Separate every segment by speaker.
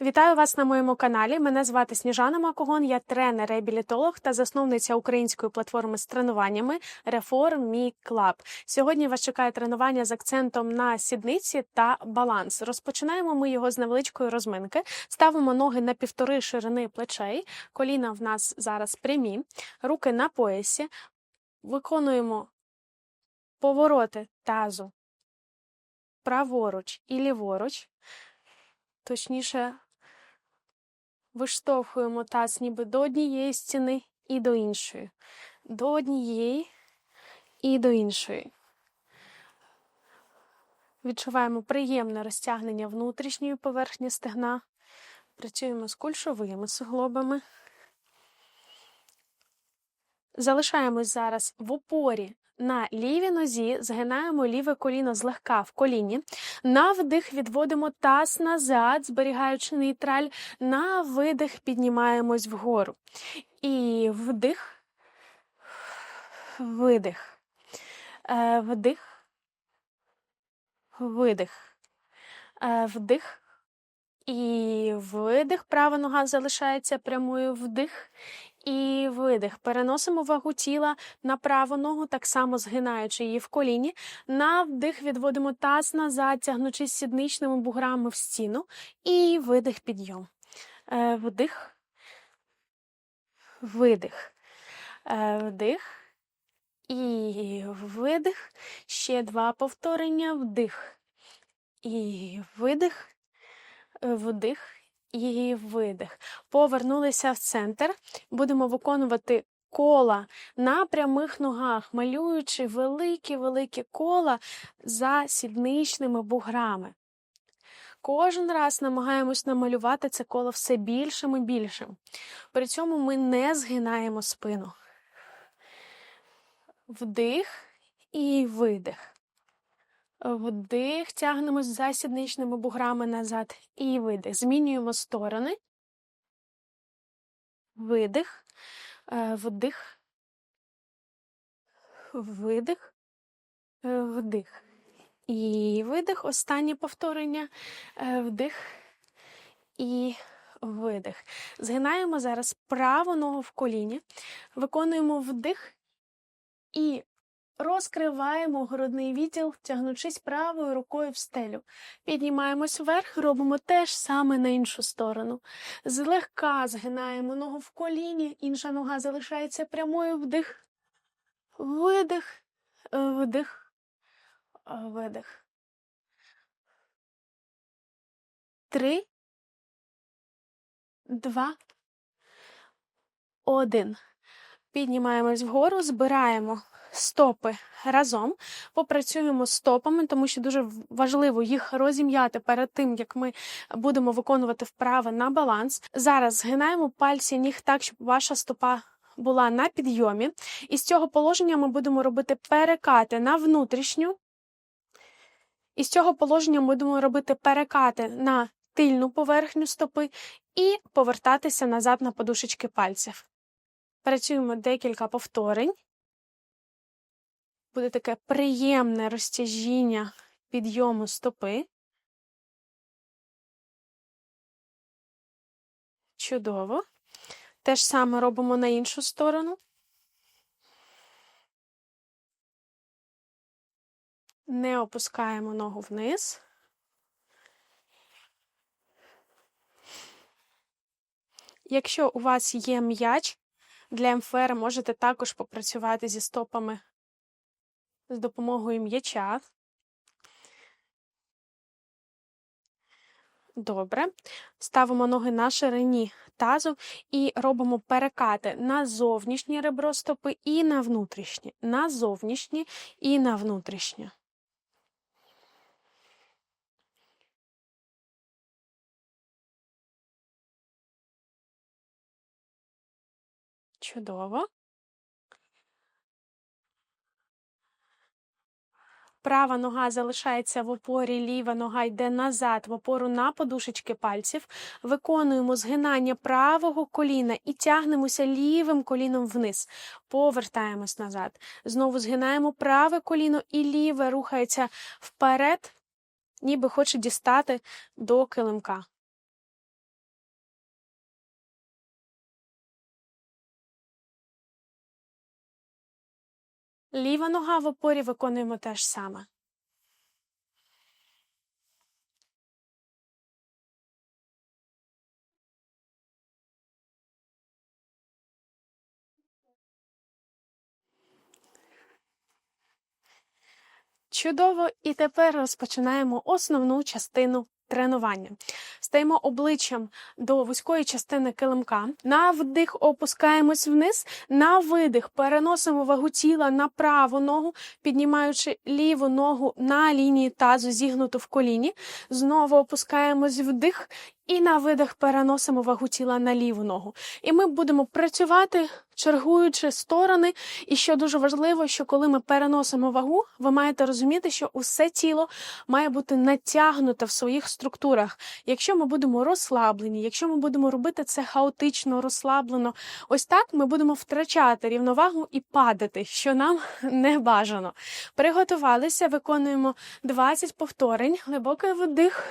Speaker 1: Вітаю вас на моєму каналі. Мене звати Сніжана Макогон. Я тренер-реабілітолог та засновниця української платформи з тренуваннями Reform Club. Сьогодні вас чекає тренування з акцентом на сідниці та баланс. Розпочинаємо ми його з невеличкої розминки. Ставимо ноги на півтори ширини плечей. Коліна в нас зараз прямі, руки на поясі. Виконуємо повороти тазу праворуч і ліворуч. Точніше, виштовхуємо таз ніби до однієї стіни і до іншої. До однієї і до іншої. Відчуваємо приємне розтягнення внутрішньої поверхні стегна. Працюємо з кульшовими суглобами. Залишаємось зараз в опорі на лівій нозі, згинаємо ліве коліно злегка в коліні. На вдих відводимо таз назад, зберігаючи нейтраль. На видих піднімаємось вгору. І вдих, видих, Е, вдих, видих, Е, вдих. І видих. Права нога залишається прямою вдих і видих. Переносимо вагу тіла на праву ногу, так само згинаючи її в коліні. На вдих відводимо таз назад, тягнучись сідничними буграми в стіну. І видих підйом. Е, Вдих, видих, Е, вдих. І видих. Ще два повторення. Вдих. І видих, Е, вдих і видих. Повернулися в центр. Будемо виконувати кола на прямих ногах, малюючи великі-великі кола за сідничними буграми. Кожен раз намагаємось намалювати це коло все більшим і більшим. При цьому ми не згинаємо спину. Вдих і видих. Вдих, тягнемось за сідничними буграми назад. І видих. Змінюємо сторони. Видих, Е, вдих, видих, Е, вдих. І видих. Останнє повторення. Е, Вдих і видих. Згинаємо зараз праву ногу в коліні. Виконуємо вдих і Розкриваємо грудний відділ, тягнучись правою рукою в стелю. Піднімаємось вверх, робимо те ж саме на іншу сторону. Злегка згинаємо ногу в коліні, інша нога залишається прямою вдих, видих, вдих, видих. Три, два, один. Піднімаємось вгору, збираємо стопи разом. Попрацюємо з стопами, тому що дуже важливо їх розім'яти перед тим, як ми будемо виконувати вправи на баланс. Зараз згинаємо пальці ніг так, щоб ваша стопа. Була на підйомі, і з цього положення ми будемо робити перекати на внутрішню. І з цього положення ми будемо робити перекати на тильну поверхню стопи і повертатися назад на подушечки пальців. Працюємо декілька повторень буде таке приємне розтяжіння підйому стопи. Чудово. Те ж саме робимо на іншу сторону. Не опускаємо ногу вниз. Якщо у вас є м'яч для МФР, можете також попрацювати зі стопами з допомогою м'яча. Добре. Ставимо ноги на ширині тазу і робимо перекати на зовнішнє ребро стопи і на внутрішнє. На зовнішнє і на внутрішнє. Чудово. Права нога залишається в опорі, ліва нога йде назад, в опору на подушечки пальців. Виконуємо згинання правого коліна і тягнемося лівим коліном вниз. Повертаємось назад. Знову згинаємо праве коліно і ліве рухається вперед, ніби хоче дістати до килимка. Ліва нога в опорі виконуємо те ж саме. Чудово, і тепер розпочинаємо основну частину тренування. Стаємо обличчям до вузької частини килимка. На вдих опускаємось вниз, на видих переносимо вагу тіла на праву ногу, піднімаючи ліву ногу на лінії тазу, зігнуту в коліні. Знову опускаємось вдих. І на видих переносимо вагу тіла на ліву ногу. І ми будемо працювати, чергуючи сторони. І що дуже важливо, що коли ми переносимо вагу, ви маєте розуміти, що усе тіло має бути натягнуте в своїх структурах. Якщо ми будемо розслаблені, якщо ми будемо робити це хаотично, розслаблено, ось так ми будемо втрачати рівновагу і падати, що нам не бажано. Приготувалися, виконуємо 20 повторень, глибокий вдих.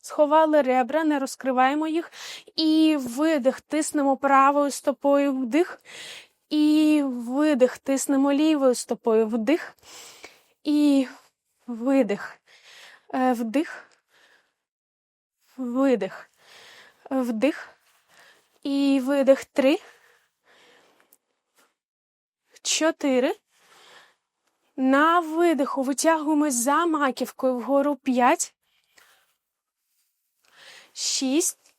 Speaker 1: Сховали ребра, не розкриваємо їх. І видих, тиснемо правою стопою вдих. І видих, тиснемо лівою стопою вдих. І видих. Е, Вдих. Видих. Вдих. І видих. Три. Чотири. На видиху витягуємось за маківкою вгору. П'ять шість,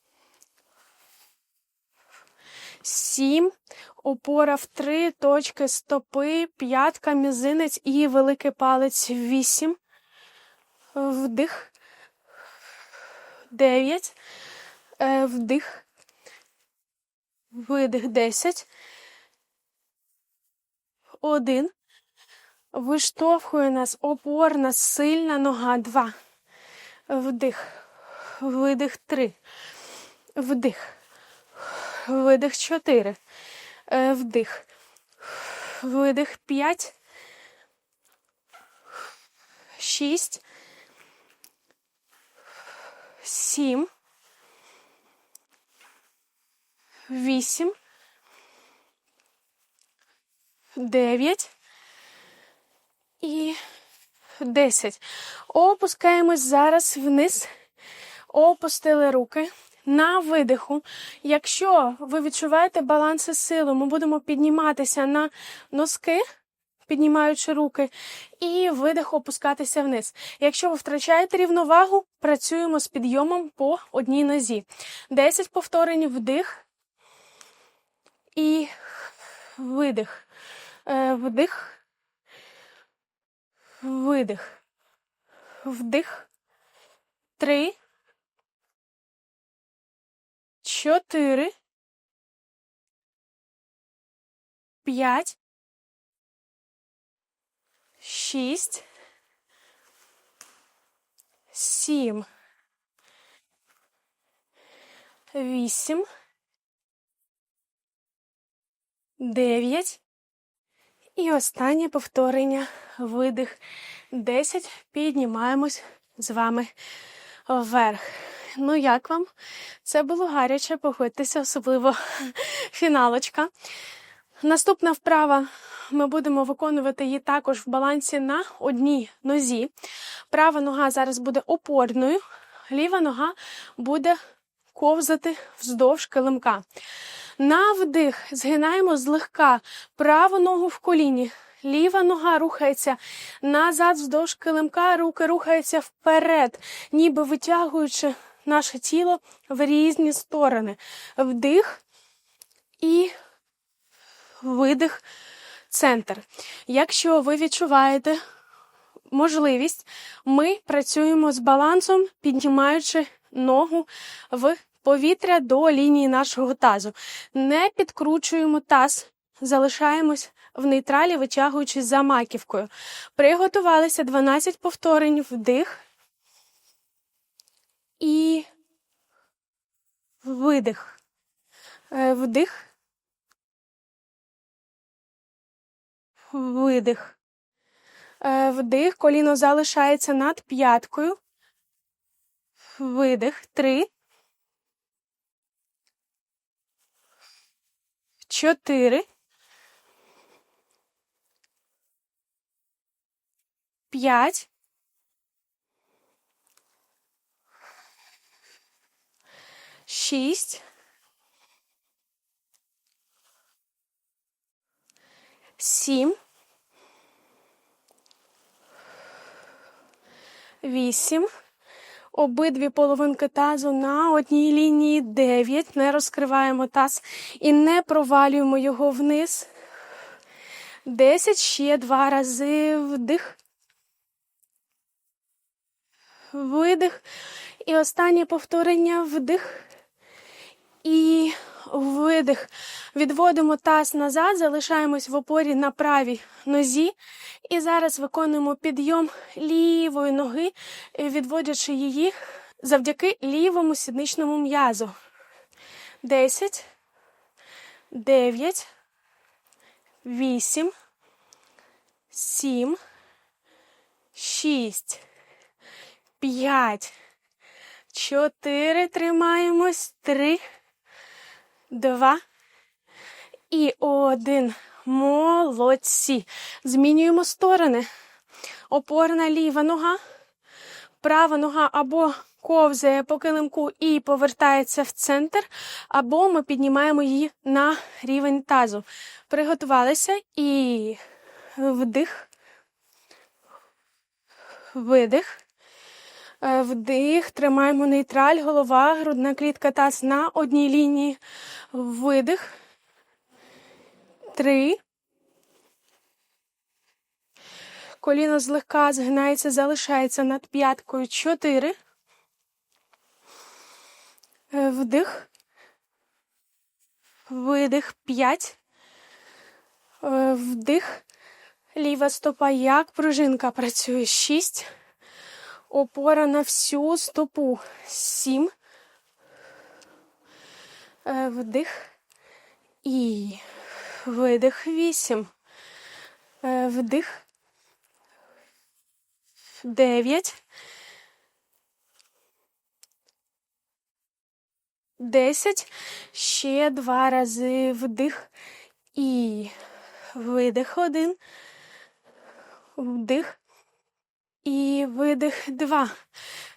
Speaker 1: сім, опора в три точки стопи, п'ятка, мізинець і великий палець вісім. Вдих. Дев'ять. Е, вдих. Видих. Десять. Один. Виштовхує нас опорна, сильна нога. Два. Вдих видих три. Вдих. Видих чотири. Е, вдих. Видих п'ять. Шість. Сім. Вісім. Дев'ять. І десять. Опускаємось зараз вниз. Опустили руки. На видиху. Якщо ви відчуваєте баланс і силу, ми будемо підніматися на носки, піднімаючи руки, і видих опускатися вниз. Якщо ви втрачаєте рівновагу, працюємо з підйомом по одній нозі. 10 повторень вдих і видих. Е, вдих. Видих. Вдих. Три чотири, п'ять, шість, сім, вісім, дев'ять. І останнє повторення. Видих. Десять. Піднімаємось з вами вверх. Ну, як вам? Це було гаряче, погодьтеся, особливо фіналочка. Наступна вправа. Ми будемо виконувати її також в балансі на одній нозі. Права нога зараз буде опорною, ліва нога буде ковзати вздовж килимка. На вдих згинаємо злегка праву ногу в коліні. Ліва нога рухається назад вздовж килимка, руки рухаються вперед, ніби витягуючи наше тіло в різні сторони. Вдих і видих центр. Якщо ви відчуваєте можливість, ми працюємо з балансом, піднімаючи ногу в повітря до лінії нашого тазу. Не підкручуємо таз, залишаємось в нейтралі, витягуючись за маківкою. Приготувалися 12 повторень вдих і видих. Е, вдих. Видих. Е, вдих. Коліно залишається над п'яткою. Видих. Три. Чотири. П'ять. Шість. Сім. Вісім. Обидві половинки тазу на одній лінії 9. Не розкриваємо таз і не провалюємо його вниз. 10. Ще два рази вдих. Видих. І останнє повторення вдих. І видих. Відводимо таз назад, залишаємось в опорі на правій нозі. І зараз виконуємо підйом лівої ноги, відводячи її завдяки лівому сідничному м'язу. 10, 9, 8, 7, 6, 5, 4, тримаємось, 3, 2 і 1. Молодці. Змінюємо сторони. Опорна ліва нога, права нога або ковзає по килимку і повертається в центр, або ми піднімаємо її на рівень тазу. Приготувалися і вдих, видих. Е, Вдих, тримаємо нейтраль, голова, грудна клітка таз на одній лінії. Видих. Три. Коліно злегка згинається, залишається над п'яткою. Чотири. Е, Вдих. Видих. П'ять. Е, Вдих. Ліва стопа як пружинка працює. Шість. Опора на всю стопу. Сім. Е, Вдих. І видих. Вісім. Е, Вдих. Дев'ять. Десять. Ще два рази вдих. І видих один. Вдих. І видих два.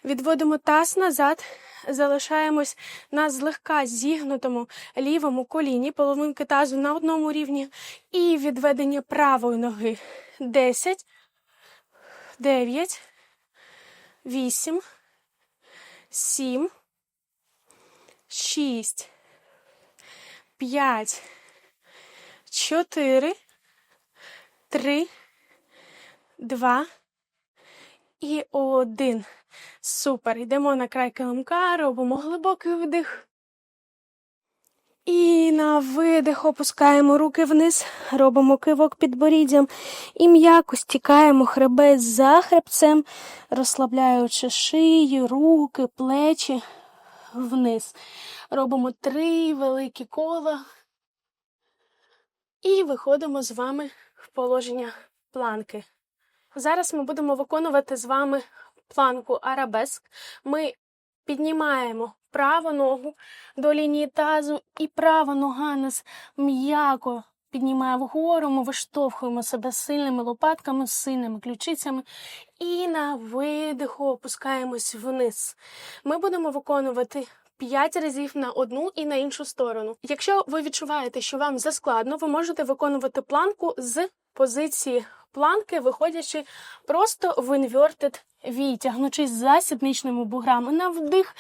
Speaker 1: Відводимо таз назад. Залишаємось на злегка зігнутому лівому коліні, половинки тазу на одному рівні. І відведення правої ноги. Десять. Дев'ять. Вісім. Сім. Шість. П'ять. Чотири. Три. Два. І один. Супер. Йдемо на край килимка, робимо глибокий вдих. І на видих опускаємо руки вниз, робимо кивок під боріддям і м'яко стікаємо хребет за хребцем, розслабляючи шию, руки, плечі вниз. Робимо три великі кола і виходимо з вами в положення планки. Зараз ми будемо виконувати з вами планку арабеск. Ми піднімаємо праву ногу до лінії тазу, і права нога нас м'яко піднімає вгору. Ми виштовхуємо себе сильними лопатками, сильними ключицями. І на видиху опускаємось вниз. Ми будемо виконувати. П'ять разів на одну і на іншу сторону. Якщо ви відчуваєте, що вам заскладно, ви можете виконувати планку з позиції планки, виходячи просто в inverted V, тягнучись за сідничними буграми на вдих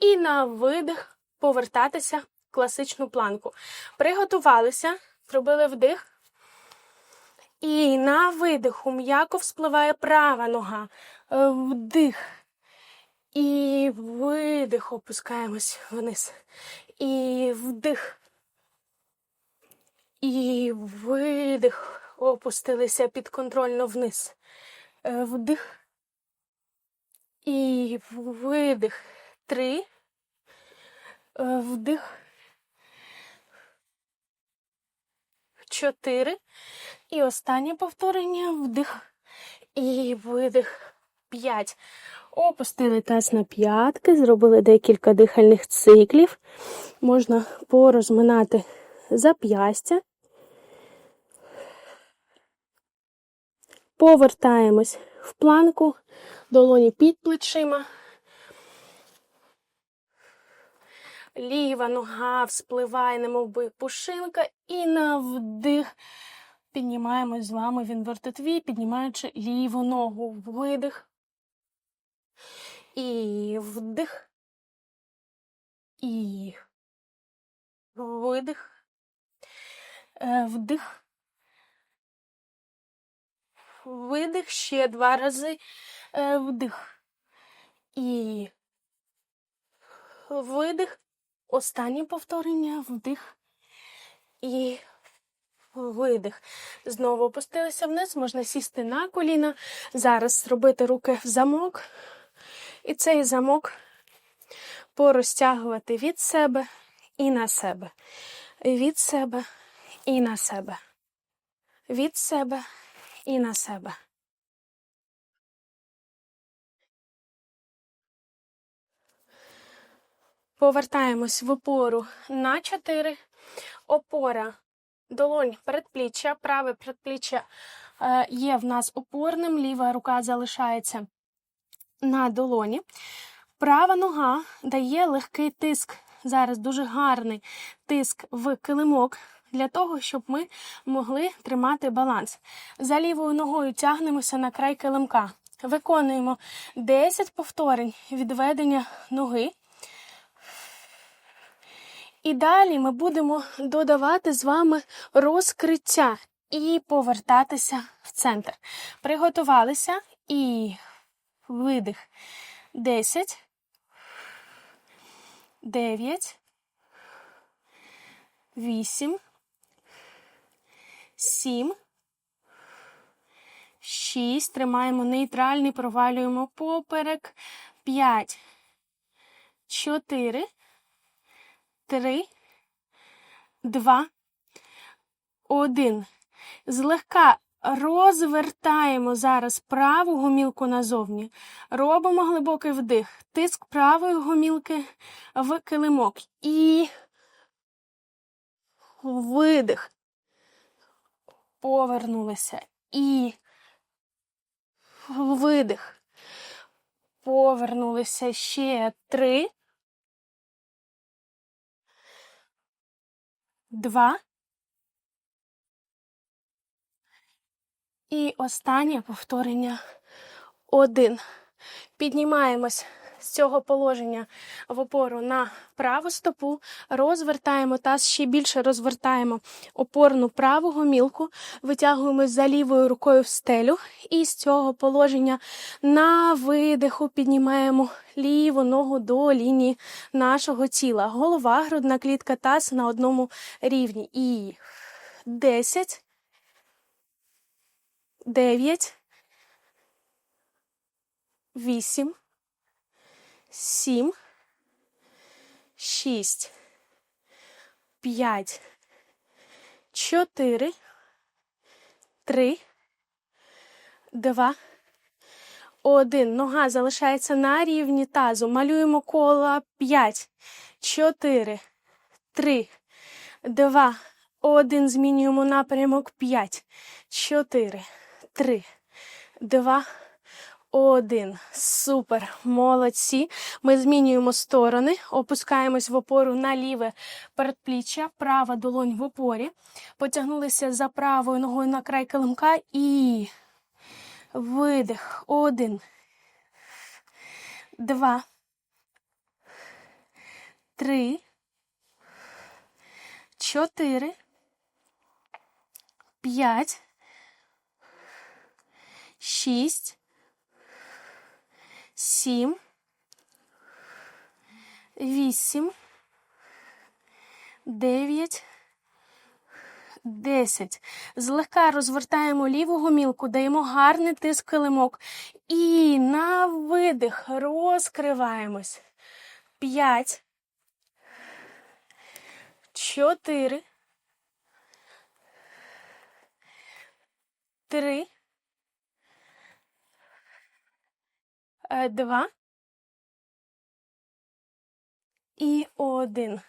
Speaker 1: і на видих повертатися в класичну планку. Приготувалися, зробили вдих. І на видиху м'яко вспливає права нога. Е, Вдих. І видих, опускаємось вниз. І вдих. І видих. Опустилися підконтрольно вниз. Е, Вдих. І видих. Три. Е, Вдих. Чотири. І останнє повторення. Вдих. І видих. П'ять. Опустили таз на п'ятки, зробили декілька дихальних циклів. Можна порозминати зап'ястя. Повертаємось в планку, долоні під плечима. Ліва нога вспливає, немов би пушинка, і на вдих піднімаємось з вами в інвертитві, піднімаючи ліву ногу. Видих. І вдих. І видих. Е, Вдих. Видих ще два рази. Е, Вдих. І видих. Останнє повторення. Вдих. І видих. Знову опустилися вниз. Можна сісти на коліна. Зараз зробити руки в замок. І цей замок порозтягувати від себе і на себе. Від себе і на себе. Від себе і на себе. Повертаємось в опору на 4. Опора, долонь, передпліччя, праве передпліччя е, є в нас опорним, ліва рука залишається на долоні. Права нога дає легкий тиск. Зараз дуже гарний тиск в килимок для того, щоб ми могли тримати баланс. За лівою ногою тягнемося на край килимка. Виконуємо 10 повторень відведення ноги. І далі ми будемо додавати з вами розкриття і повертатися в центр. Приготувалися і видих. 10, 9, 8, 7, 6. Тримаємо нейтральний, провалюємо поперек. 5, 4, 3, 2, 1. Злегка розвертаємо зараз праву гомілку назовні. Робимо глибокий вдих. Тиск правої гомілки в килимок. І видих. Повернулися. І видих. Повернулися ще три. Два. І останнє повторення один. Піднімаємось з цього положення в опору на праву стопу, розвертаємо таз, ще більше розвертаємо опорну праву гомілку, витягуємось за лівою рукою в стелю. І з цього положення на видиху піднімаємо ліву ногу до лінії нашого тіла. Голова, грудна клітка, таз на одному рівні. І 10. дев'ять, вісім, сім, шість, п'ять, чотири, три, два, один. Нога залишається на рівні тазу. Малюємо кола п'ять, чотири, три, два, один. Змінюємо напрямок п'ять, чотири. Три, два, один. Супер. Молодці. Ми змінюємо сторони, опускаємось в опору на ліве передпліччя, права долонь в опорі. Потягнулися за правою ногою на край килимка і видих. Один. Два. Три. Чотири. П'ять шість, сім, вісім, дев'ять, десять. Злегка розвертаємо ліву гомілку, даємо гарний тиск килимок. І на видих розкриваємось. П'ять. Чотири. Три. Е, два і один.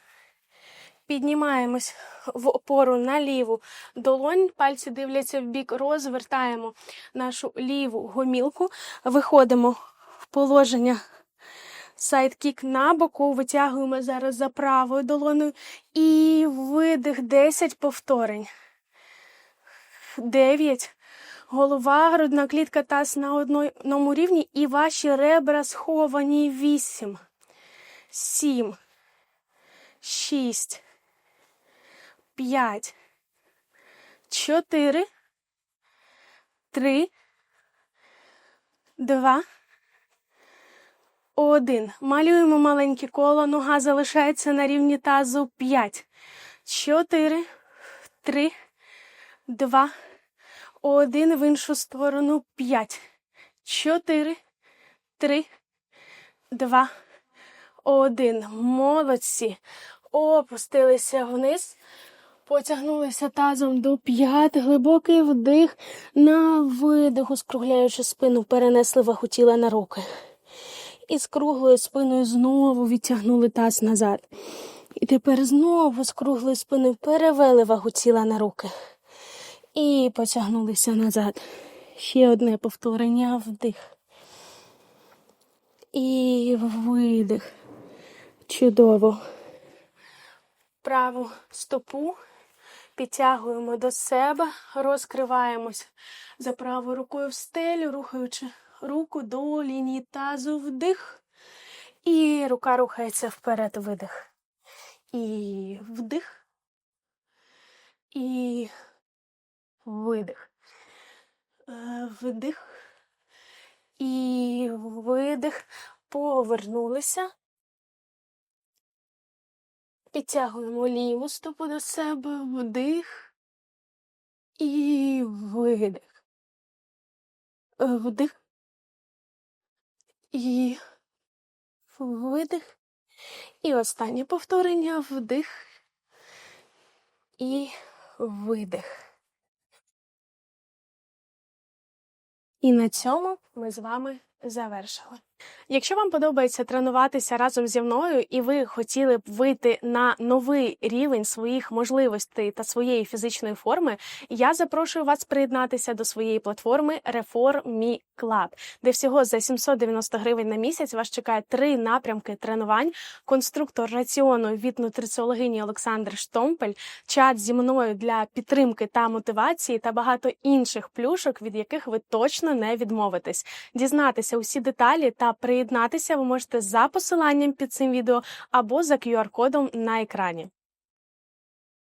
Speaker 1: Піднімаємось в опору на ліву долонь, пальці дивляться в бік, розвертаємо нашу ліву гомілку, виходимо в положення сайдкік на боку, витягуємо зараз за правою долоною і видих 10 повторень. 9. Голова, грудна клітка, таз на одному рівні і ваші ребра сховані. 8. 7. 6. 5. 4. 3. 2. Один. Малюємо маленьке коло. Нога залишається на рівні тазу. П'ять. Чотири. Три. Два. Один. В іншу сторону. П'ять. Чотири. Три. Два. Один. Молодці. Опустилися вниз. Потягнулися тазом до п'ят. Глибокий вдих. На видиху, скругляючи спину, перенесли вагу тіла на руки. І з круглою спиною знову відтягнули таз назад. І тепер знову з круглою спиною перевели вагу тіла на руки. І потягнулися назад. Ще одне повторення вдих. І видих. Чудово. Праву стопу підтягуємо до себе, розкриваємось за правою рукою в стелю, рухаючи руку до лінії тазу вдих. І рука рухається вперед, видих. І вдих. І видих. Е, Вдих. І видих. Повернулися. Підтягуємо ліву стопу до себе, вдих і видих. Е, Вдих. І видих. І останнє повторення вдих і видих. І на цьому ми з вами завершили. Якщо вам подобається тренуватися разом зі мною, і ви хотіли б вийти на новий рівень своїх можливостей та своєї фізичної форми, я запрошую вас приєднатися до своєї платформи Reform Club, де всього за 790 гривень на місяць вас чекає три напрямки тренувань, конструктор раціону від нутриціологині Олександр Штомпель, чат зі мною для підтримки та мотивації та багато інших плюшок, від яких ви точно не відмовитесь. Дізнатися усі деталі та приєднатися ви можете за посиланням під цим відео або за QR-кодом на екрані.